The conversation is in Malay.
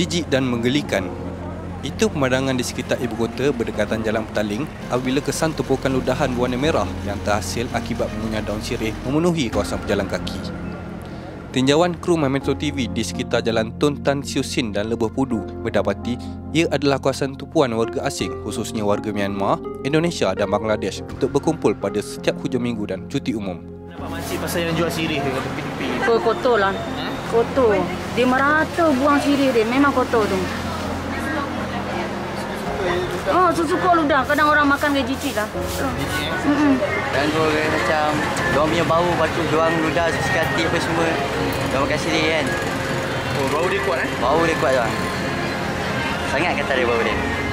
jijik dan menggelikan. Itu pemandangan di sekitar ibu kota berdekatan Jalan Petaling apabila kesan tumpukan ludahan berwarna merah yang terhasil akibat mengunyah daun sirih memenuhi kawasan pejalan kaki. Tinjauan kru My Metro TV di sekitar Jalan Tun Tan Siu Sin dan Lebuh Pudu mendapati ia adalah kawasan tumpuan warga asing khususnya warga Myanmar, Indonesia dan Bangladesh untuk berkumpul pada setiap hujung minggu dan cuti umum. Nampak makcik pasal yang jual sirih dekat tepi-tepi. Kau kotor lah. Kotor. Dia merata buang sirih dia. Memang kotor tu. Oh, susu kau ludah. Kadang orang makan dia jijik lah. Mm-mm. Dan tu orang macam Diorang punya bau Lepas tu diorang ludah sekati apa semua Diorang makan sendiri kan Oh, bau dia kuat eh? Bau dia kuat lah Sangat kata dia bau dia